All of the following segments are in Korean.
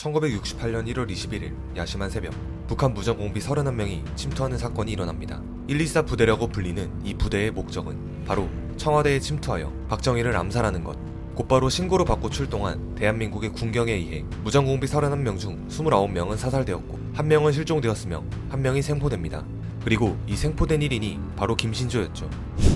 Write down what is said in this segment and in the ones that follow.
1968년 1월 21일 야심한 새벽 북한 무전공비 31명이 침투하는 사건이 일어납니다. 124 부대라고 불리는 이 부대의 목적은 바로 청와대에 침투하여 박정희를 암살하는 것. 곧바로 신고를 받고 출동한 대한민국의 군경에 의해 무전공비 31명 중 29명은 사살되었고 한 명은 실종되었으며 한 명이 생포됩니다. 그리고 이 생포된 1인이 바로 김신조였죠.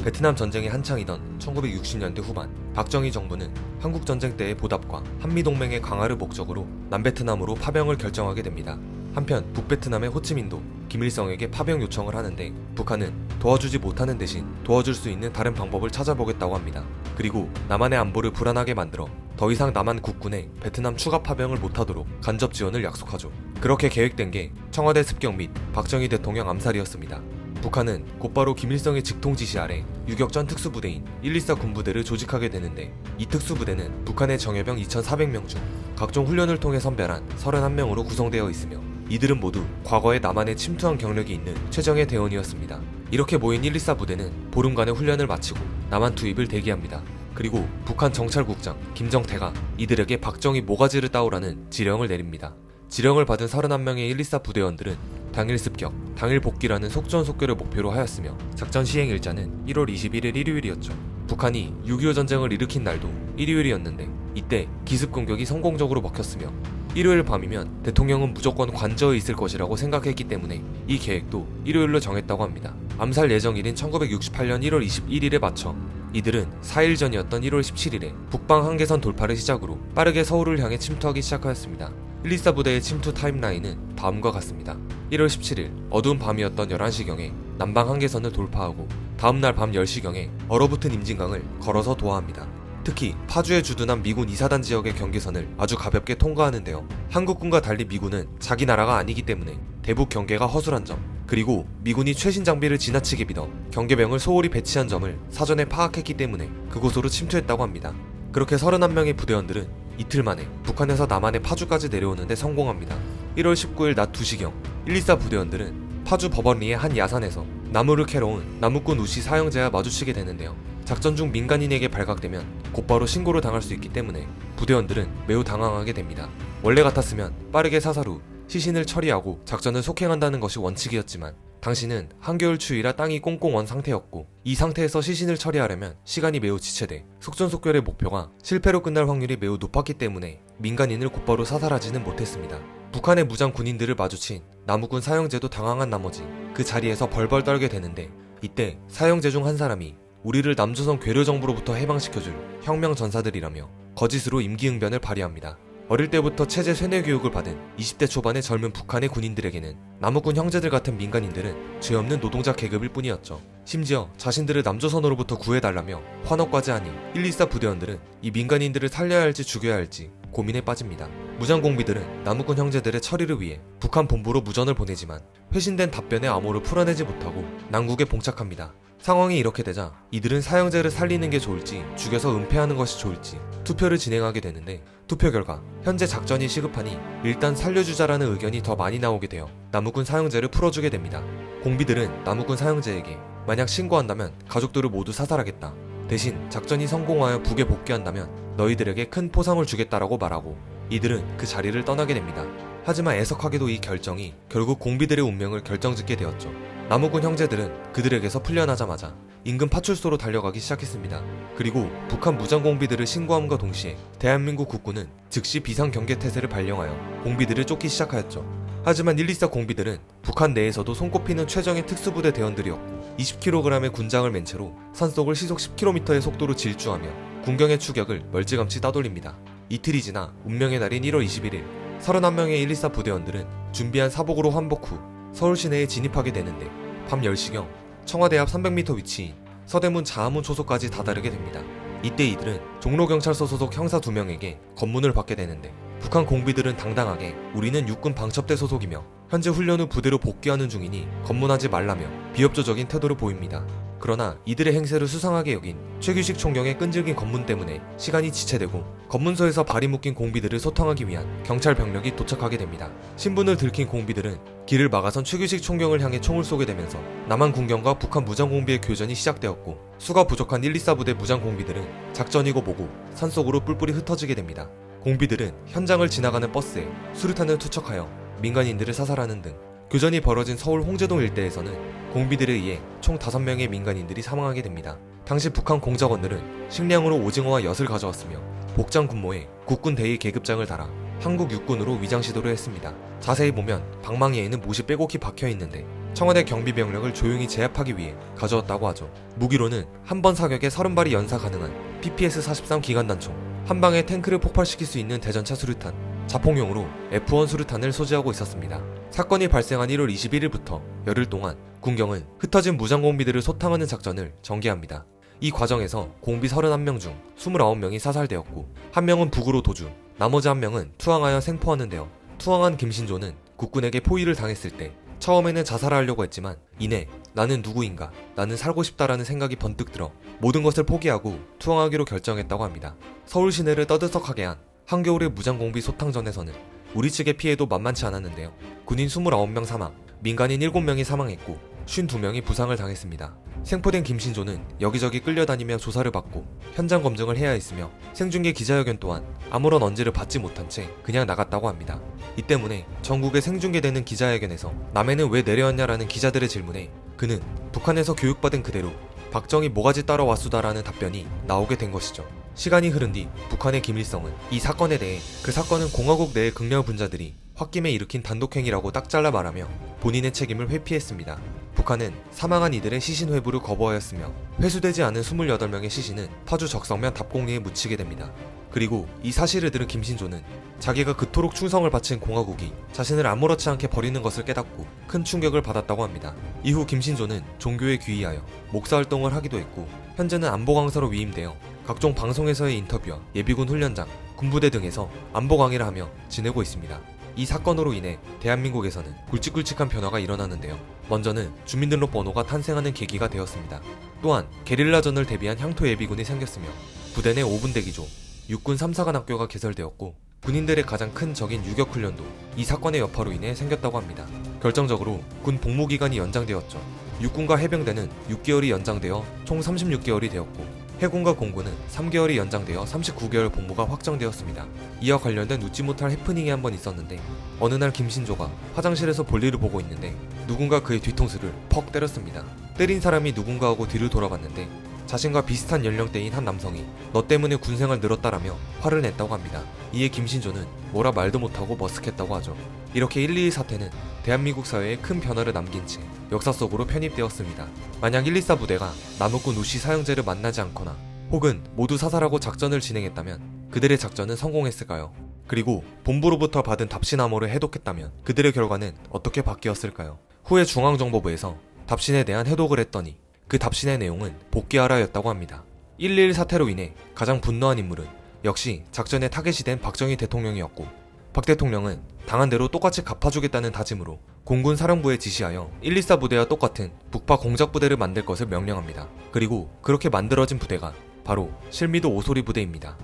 베트남 전쟁이 한창이던 1960년대 후반 박정희 정부는 한국 전쟁 때의 보답과 한미 동맹의 강화를 목적으로 남베트남으로 파병을 결정하게 됩니다. 한편 북베트남의 호치민도 김일성에게 파병 요청을 하는데 북한은 도와주지 못하는 대신 도와줄 수 있는 다른 방법을 찾아보겠다고 합니다. 그리고 남한의 안보를 불안하게 만들어 더 이상 남한 국군에 베트남 추가 파병을 못하도록 간접 지원을 약속하죠. 그렇게 계획된 게 청와대 습격 및 박정희 대통령 암살이었습니다. 북한은 곧바로 김일성의 직통 지시 아래 유격전 특수부대인 124 군부대를 조직하게 되는데 이 특수부대는 북한의 정예병 2,400명 중 각종 훈련을 통해 선별한 31명으로 구성되어 있으며 이들은 모두 과거에 남한에 침투한 경력이 있는 최정예 대원이었습니다. 이렇게 모인 124 부대는 보름간의 훈련을 마치고 남한 투입을 대기합니다. 그리고 북한 정찰국장 김정태가 이들에게 박정희 모가지를 따오라는 지령을 내립니다. 지령을 받은 31명의 124 부대원들은 당일 습격, 당일 복귀라는 속전속결을 목표로 하였으며 작전 시행 일자는 1월 21일 일요일이었죠. 북한이 6.25 전쟁을 일으킨 날도 일요일이었는데 이때 기습 공격이 성공적으로 먹혔으며 일요일 밤이면 대통령은 무조건 관저에 있을 것이라고 생각했기 때문에 이 계획도 일요일로 정했다고 합니다. 암살 예정일인 1968년 1월 21일에 맞춰 이들은 4일 전이었던 1월 17일에 북방 한계선 돌파를 시작으로 빠르게 서울을 향해 침투하기 시작하였습니다. 124 부대의 침투 타임라인은 다음과 같습니다. 1월 17일 어두운 밤이었던 11시경에 남방 한계선을 돌파하고 다음날 밤 10시경에 얼어붙은 임진강을 걸어서 도하합니다. 특히 파주에 주둔한 미군 이사단 지역의 경계선을 아주 가볍게 통과하는데요. 한국군과 달리 미군은 자기 나라가 아니기 때문에 대북 경계가 허술한 점, 그리고 미군이 최신 장비를 지나치게 믿어 경계병을 소홀히 배치한 점을 사전에 파악했기 때문에 그곳으로 침투했다고 합니다. 그렇게 31명의 부대원들은 이틀 만에 북한에서 남한의 파주까지 내려오는데 성공합니다. 1월 19일 낮 2시경 124 부대원들은 파주 법원리의 한 야산에서 나무를 캐러 온 나무꾼 우씨 사형제와 마주치게 되는데요. 작전 중 민간인에게 발각되면 곧바로 신고를 당할 수 있기 때문에 부대원들은 매우 당황하게 됩니다. 원래 같았으면 빠르게 사살 후 시신을 처리하고 작전을 속행한다는 것이 원칙이었지만 당시는 한겨울 추위라 땅이 꽁꽁 언 상태였고 이 상태에서 시신을 처리하려면 시간이 매우 지체돼 속전속결의 목표가 실패로 끝날 확률이 매우 높았기 때문에 민간인을 곧바로 사살하지는 못했습니다. 북한의 무장 군인들을 마주친 나무군 사형제도 당황한 나머지 그 자리에서 벌벌 떨게 되는데 이때 사형제 중 한 사람이 우리를 남조선 괴뢰 정부로부터 해방시켜줄 혁명 전사들이라며 거짓으로 임기응변을 발휘합니다. 어릴 때부터 체제 쇠뇌 교육을 받은 20대 초반의 젊은 북한의 군인들에게는 나무꾼 형제들 같은 민간인들은 죄 없는 노동자 계급일 뿐이었죠. 심지어 자신들을 남조선으로부터 구해달라며 환호까지 하니 124 부대원들은 이 민간인들을 살려야 할지 죽여야 할지 고민에 빠집니다. 무장공비들은 나무꾼 형제들의 처리를 위해 북한 본부로 무전을 보내지만 회신된 답변의 암호를 풀어내지 못하고 난국에 봉착합니다. 상황이 이렇게 되자 이들은 사형제를 살리는 게 좋을지 죽여서 은폐하는 것이 좋을지 투표를 진행하게 되는데 투표 결과 현재 작전이 시급하니 일단 살려주자라는 의견이 더 많이 나오게 되어 나무꾼 사형제를 풀어주게 됩니다. 공비들은 나무꾼 사형제에게 만약 신고한다면 가족들을 모두 사살하겠다. 대신 작전이 성공하여 북에 복귀한다면 너희들에게 큰 포상을 주겠다라고 말하고 이들은 그 자리를 떠나게 됩니다. 하지만 애석하게도 이 결정이 결국 공비들의 운명을 결정짓게 되었죠. 나무군 형제들은 그들에게서 풀려나자마자 인근 파출소로 달려가기 시작했습니다. 그리고 북한 무장 공비들을 신고함과 동시에 대한민국 국군은 즉시 비상 경계 태세를 발령하여 공비들을 쫓기 시작하였죠. 하지만 124 공비들은 북한 내에서도 손꼽히는 최정예 특수부대 대원들이었고 20kg의 군장을 맨 채로 산속을 시속 10km의 속도로 질주하며 군경의 추격을 멀찌감치 따돌립니다. 이틀이 지나 운명의 날인 1월 21일 31명의 124 부대원들은 준비한 사복으로 환복 후 서울 시내에 진입하게 되는데 밤 10시경 청와대 앞 300m 위치인 서대문 자하문 초소까지 다다르게 됩니다. 이때 이들은 종로경찰서 소속 형사 2명에게 검문을 받게 되는데 북한 공비들은 당당하게 우리는 육군 방첩대 소속이며 현재 훈련 후 부대로 복귀하는 중이니 검문하지 말라며 비협조적인 태도를 보입니다. 그러나 이들의 행세를 수상하게 여긴 최규식 총경의 끈질긴 검문 때문에 시간이 지체되고 검문소에서 발이 묶인 공비들을 소탕하기 위한 경찰 병력이 도착하게 됩니다. 신분을 들킨 공비들은 길을 막아선 최규식 총경을 향해 총을 쏘게 되면서 남한 군경과 북한 무장공비의 교전이 시작되었고 수가 부족한 124 부대 무장공비들은 작전이고 뭐고 산속으로 뿔뿔이 흩어지게 됩니다. 공비들은 현장을 지나가는 버스에 수류탄을 투척하여 민간인들을 사살하는 등 교전이 벌어진 서울 홍제동 일대에서는 공비들에 의해 총 5명의 민간인들이 사망하게 됩니다. 당시 북한 공작원들은 식량으로 오징어와 엿을 가져왔으며 복장 군모에 국군 대위 계급장을 달아 한국 육군으로 위장 시도를 했습니다. 자세히 보면 방망이에는 못이 빼곡히 박혀 있는데 청와대 경비병력을 조용히 제압하기 위해 가져왔다고 하죠. 무기로는 한 번 사격에 30발이 연사 가능한 PPS-43 기관단총, 한 방에 탱크를 폭발시킬 수 있는 대전차 수류탄, 자폭용으로 F1 수류탄을 소지하고 있었습니다. 사건이 발생한 1월 21일부터 열흘 동안 군경은 흩어진 무장 공비들을 소탕하는 작전을 전개합니다. 이 과정에서 공비 31명 중 29명이 사살되었고 한 명은 북으로 도주, 나머지 한 명은 투항하여 생포하는데요. 투항한 김신조는 국군에게 포위를 당했을 때 처음에는 자살하려고 했지만 이내 나는 누구인가 나는 살고 싶다라는 생각이 번뜩 들어 모든 것을 포기하고 투항하기로 결정했다고 합니다. 서울 시내를 떠들썩하게 한 한겨울의 무장공비 소탕전에서는 우리 측의 피해도 만만치 않았는데요. 군인 29명 사망, 민간인 7명이 사망했고 52명이 부상을 당했습니다. 생포된 김신조는 여기저기 끌려다니며 조사를 받고 현장 검증을 해야 했으며 생중계 기자회견 또한 아무런 언지를 받지 못한 채 그냥 나갔다고 합니다. 이 때문에 전국에 생중계되는 기자회견에서 남해는 왜 내려왔냐라는 기자들의 질문에 그는 북한에서 교육받은 그대로 박정희 뭐가지 따라왔수다라는 답변이 나오게 된 것이죠. 시간이 흐른 뒤 북한의 김일성은 이 사건에 대해 그 사건은 공화국 내의 극렬 분자들이 홧김에 일으킨 단독행위라고 딱 잘라 말하며 본인의 책임을 회피했습니다. 북한은 사망한 이들의 시신 회부를 거부하였으며 회수되지 않은 28명의 시신은 파주 적성면 답공리에 묻히게 됩니다. 그리고 이 사실을 들은 김신조는 자기가 그토록 충성을 바친 공화국이 자신을 아무렇지 않게 버리는 것을 깨닫고 큰 충격을 받았다고 합니다. 이후 김신조는 종교에 귀의하여 목사 활동을 하기도 했고 현재는 안보 강사로 위임되어 각종 방송에서의 인터뷰와 예비군 훈련장, 군부대 등에서 안보 강의를 하며 지내고 있습니다. 이 사건으로 인해 대한민국에서는 굵직굵직한 변화가 일어나는데요. 먼저는 주민등록번호가 탄생하는 계기가 되었습니다. 또한 게릴라전을 대비한 향토 예비군이 생겼으며 부대 내 5분 대기조, 육군 3사관 학교가 개설되었고 군인들의 가장 큰 적인 유격훈련도 이 사건의 여파로 인해 생겼다고 합니다. 결정적으로 군 복무기간이 연장되었죠. 육군과 해병대는 6개월이 연장되어 총 36개월이 되었고 해군과 공군은 3개월이 연장되어 39개월 복무가 확정되었습니다. 이와 관련된 웃지 못할 해프닝이 한 번 있었는데 어느 날 김신조가 화장실에서 볼일을 보고 있는데 누군가 그의 뒤통수를 퍽 때렸습니다. 때린 사람이 누군가 하고 뒤를 돌아봤는데 자신과 비슷한 연령대인 한 남성이 너 때문에 군생활 늘었다라며 화를 냈다고 합니다. 이에 김신조는 뭐라 말도 못하고 머쓱했다고 하죠. 이렇게 122 사태는 대한민국 사회에 큰 변화를 남긴 채 역사 속으로 편입되었습니다. 만약 124 부대가 남욱군 우시 사형제를 만나지 않거나 혹은 모두 사살하고 작전을 진행했다면 그들의 작전은 성공했을까요? 그리고 본부로부터 받은 답신 암호를 해독했다면 그들의 결과는 어떻게 바뀌었을까요? 후에 중앙정보부에서 답신에 대한 해독을 했더니 그 답신의 내용은 복귀하라였다고 합니다. 111 사태로 인해 가장 분노한 인물은 역시 작전의 타겟이 된 박정희 대통령이었고 박 대통령은 당한 대로 똑같이 갚아주겠다는 다짐으로 공군 사령부에 지시하여 124 부대와 똑같은 북파 공작 부대를 만들 것을 명령합니다. 그리고 그렇게 만들어진 부대가 바로 실미도 오소리 부대입니다.